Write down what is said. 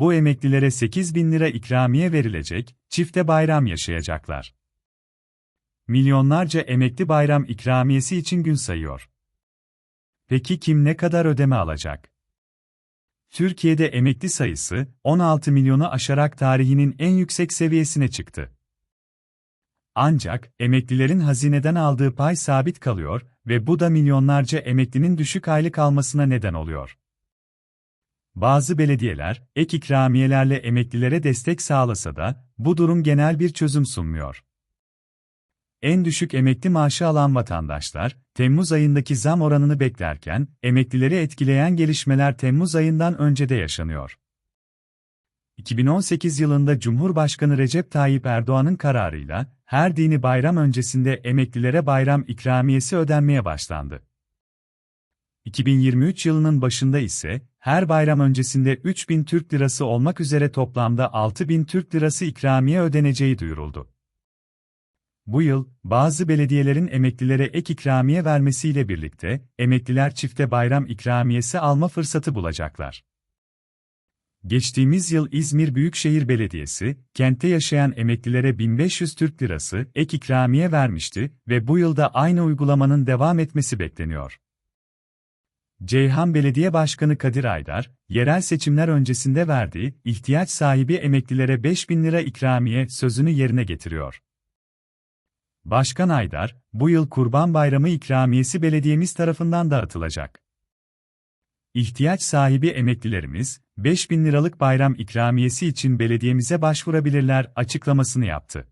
bu emeklilere 8 bin lira ikramiye verilecek, çifte bayram yaşayacaklar. Milyonlarca emekli bayram ikramiyesi için gün sayıyor. Peki kim ne kadar ödeme alacak? Türkiye'de emekli sayısı 16 milyonu aşarak tarihinin en yüksek seviyesine çıktı. Ancak emeklilerin hazineden aldığı pay sabit kalıyor ve bu da milyonlarca emeklinin düşük aylık almasına neden oluyor. Bazı belediyeler ek ikramiyelerle emeklilere destek sağlasa da bu durum genel bir çözüm sunmuyor. En düşük emekli maaşı alan vatandaşlar, Temmuz ayındaki zam oranını beklerken, emeklileri etkileyen gelişmeler Temmuz ayından önce de yaşanıyor. 2018 yılında Cumhurbaşkanı Recep Tayyip Erdoğan'ın kararıyla, her dini bayram öncesinde emeklilere bayram ikramiyesi ödenmeye başlandı. 2023 yılının başında ise, her bayram öncesinde 3000 Türk Lirası olmak üzere toplamda 6000 Türk Lirası ikramiye ödeneceği duyuruldu. Bu yıl, bazı belediyelerin emeklilere ek ikramiye vermesiyle birlikte, emekliler çifte bayram ikramiyesi alma fırsatı bulacaklar. Geçtiğimiz yıl İzmir Büyükşehir Belediyesi, kentte yaşayan emeklilere 1500 Türk Lirası ek ikramiye vermişti ve bu yılda aynı uygulamanın devam etmesi bekleniyor. Ceyhan Belediye Başkanı Kadir Aydar, yerel seçimler öncesinde verdiği ihtiyaç sahibi emeklilere 5000 lira ikramiye sözünü yerine getiriyor. Başkan Aydar, bu yıl Kurban Bayramı ikramiyesi belediyemiz tarafından dağıtılacak. İhtiyaç sahibi emeklilerimiz, 5000 liralık bayram ikramiyesi için belediyemize başvurabilirler açıklamasını yaptı.